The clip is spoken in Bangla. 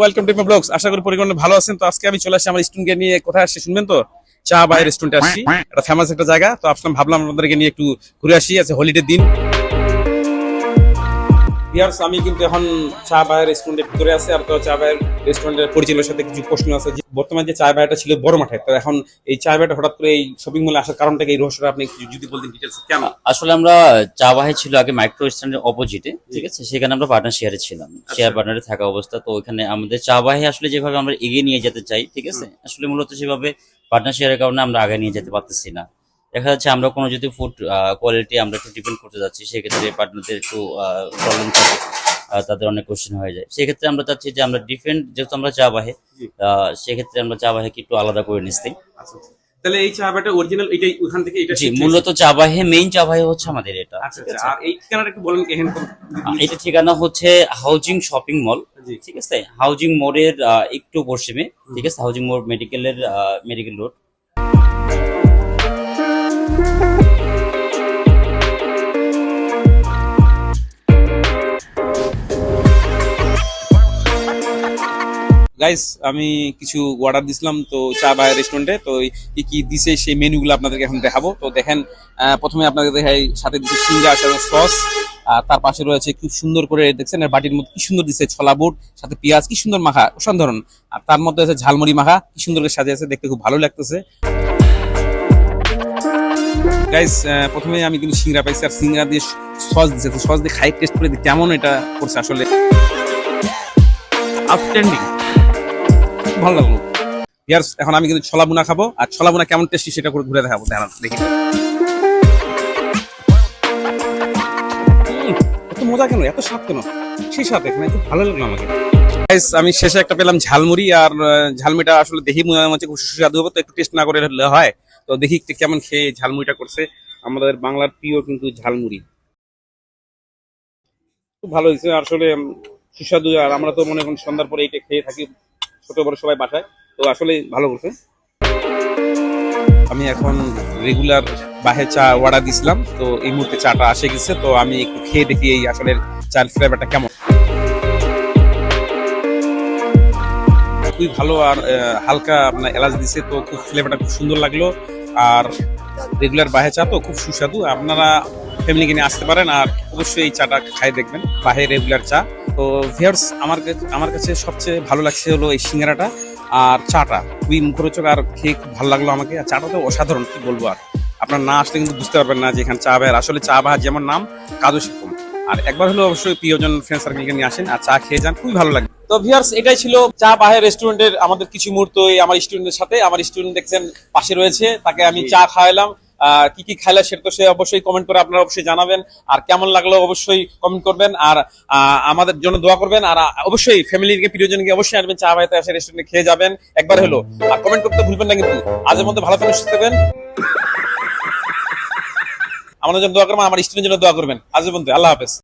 ওয়েলকাম মাই ব্লগস আশা করি ভালো আছেন। তো আজকে আমি চলে আসি আমার নিয়ে। কোথায় আসছি, শুনবেন তো? চা আসছি। ফেমাস একটা জায়গা। তো ভাবলাম আপনাদেরকে নিয়ে একটু ঘুরে আসি। আছে হলিডে দিন। ভিয়ার্স আমি কিন্তু এখন চা বাই রেস্টুরেন্টের ভিতরে আছে আর তো চা বাই রেস্টুরেন্টের পরিচালকের সাথে কিছু প্রশ্ন আছে। বর্তমানে যে চা বাইটা ছিল বড় মাঠে তো এখন এই চা বাইটা হঠাৎ করে এই শপিং মলে আসার কারণটাকে এই রহস্যটা আপনি যদি বলতেন ডিটেলস কেন? আসলে আমরা চা বাহে ছিল আগে মাইক্রো স্ট্যান্ডের অপোজিটে ঠিক আছে? সেখানে আমরা পার্টনার শেয়ারে ছিলাম। শেয়ার পার্টনারে থাকা অবস্থা তো ওখানে আমাদের চা বাহে আসলে যেভাবে আমরা এগিয়ে নিয়ে যেতে চাই ঠিক আছে? আসলে মূলত সেভাবে পার্টনার শেয়ারের কারণে আমরা আগে নিয়ে যেতে পারতেছি না। দেখা যাচ্ছে আমরা কোনো যদি ফুড কোয়ালিটি আমরা একটু ডিপেন্ড করতে যাচ্ছি সেক্ষেত্রে পার্টনারদের একটু প্রবলেম থাকে তাদের অনেক কোশ্চেন হয়ে যায়। সেক্ষেত্রে আমরা চাচ্ছি যে আমরা ডিফারেন্ট যেহেতু আমরা চা বাহে সেক্ষেত্রে আমরা চা বাহেকে একটু আলাদা করে নিচ্ছি আচ্ছা। তাহলে এই চা বাইটা অরিজিনাল এটাই ওখান থেকে এটা জি মূলত চা বাহে মেইন চা বাহে হচ্ছে আমাদের এটা। আচ্ছা আচ্ছা। আছে? আর এই ঠিকানাটা একটু বলেন এখানে এটা ঠিকানা হচ্ছে হাউজিং শপিং মল ঠিক আছে? হাউজিং মোড়ের একটু পশ্চিমে ঠিক আছে? হাউজিং মোড় মেডিকেলের মেডিকেল রোড গাইস আমি কিছু অর্ডার দিছিলাম তো চা বাই রেস্টুরেন্টে তো কি কি দিছে সেই মেনুগুলো আপনাদেরকে এখন দেখাবো। তো দেখেন প্রথমে আপনাদের দেখাই, সাথে দিচ্ছে সিঙ্গা সাথে সস আর তার পাশে রয়েছে খুব সুন্দর করে দেখছেন এর বাটির মধ্যে কি সুন্দর দিছে ছলা বুট, সাথে পেঁয়াজ, কি সুন্দর মাখা, অসাধারণ। আর তার মধ্যে আছে ঝালমুড়ি মাখা, কি সুন্দর করে সাজিয়েছে দেখতে খুব ভালো লাগতেছে। গাইস প্রথমে আমি কিন্তু সিঙ্গা পাইছি, আর সিঙ্গা দিয়ে সস তো সস দিয়ে খাই টেস্ট করে দেখি কেমন এটা করছে আসলে। আউটস্ট্যান্ডিং ভালো লাগল। এখন আমি কিন্তু ছোলা বুনা খাব, আর ছোলা বুনা কেমন টেস্টি সেটা করে ঘুরে দেখাবো। দেখি। এত মজা কেন? এত স্বাদ কেন? সেই স্বাদ এখানে? খুব ভালো লাগল আমাকে। আমি শেষে একটা পেলাম ঝালমুড়ি, আর ঝালমুড়িটা আসলে দেখি মনে হচ্ছে খুব সুস্বাদু হবে, তো একটু টেস্ট না করে হয়। তো দেখি কেমন খেয়ে ঝালমুড়িটা করছে। আমাদের বাংলার প্রিয় কিন্তু ঝালমুড়ি। খুব ভালো হয়েছে, আসলে সুস্বাদু। আর আমরা তো মনে করেন সন্ধ্যার পরে এইটা খেয়ে থাকি। ছোট বড় সবাই বাসায়। তো আসলে ভালো করছে আমি এখন রেগুলার বাহে চা অর্ডার দিছিলাম, তো এই মুহূর্তে চাটা আসে গেছে, তো আমি একটু খেয়ে দেখি এই আসলে চার ফ্লেভারটা কেমন। খুবই ভালো আর হালকা আপনার এলাচ দিছে, তো খুব ফ্লেভারটা খুব সুন্দর লাগল। আর রেগুলার বাহে চা তো খুব সুস্বাদু। আপনারা ফ্যামিলিকে নিয়ে আসতে পারেন আর অবশ্যই এই চাটা খাই দেখবেন, বাহে রেগুলার চা। তো ভিয়ার্স আমার কাছে আমার কাছে সবচেয়ে ভালো লাগছে হলো এই সিঙ্গারাটা আর চাটা। খুবই মুখরোচক আর খেয়ে খুব ভালো লাগল আমাকে। আর চাটা তো অসাধারণ কি বলব আর। আপনার না আসলে কিন্তু বুঝতে পারবেন না যে এখানে চা বাহের আসলে চা বাহার যেমন নাম কাজও সেরকম। আর একবার হলো অবশ্যই প্রিয়জন ফ্রেন্ড সার্কেলকে নিয়ে আসেন আর চা খেয়ে যান খুবই ভালো লাগে তো ভিয়ার্স এটাই ছিল চা বাহের রেস্টুরেন্টের আমাদের কিছু মুহূর্ত এই আমার স্টুডেন্টের সাথে। আমার স্টুডেন্ট দেখছেন পাশে রয়েছে তাকে আমি চা খাওয়ালাম। কি কি খাইলে সেটা তো সে অবশ্যই কমেন্ট করে আপনারা অবশ্যই জানাবেন। আর কেমন লাগল অবশ্যই কমেন্ট করবেন। আর আমাদের জন্য দোয়া করবেন। আর অবশ্যই ফ্যামিলিকে প্রিয়জনকে অবশ্যই আসবেন চা ভাইতে আসে রেস্টুরেন্টে খেয়ে যাবেন। একবার হলো। আর কমেন্ট করতে ভুলবেন না কিন্তু। আজের মধ্যে ভালো থাকবেন, সুস্থ থাকবেন। আমাদের জন্য দোয়া করবেন। আমার স্টুডেন্টের জন্য দোয়া করবেন। আজের মধ্যে। আল্লাহ হাফেজ।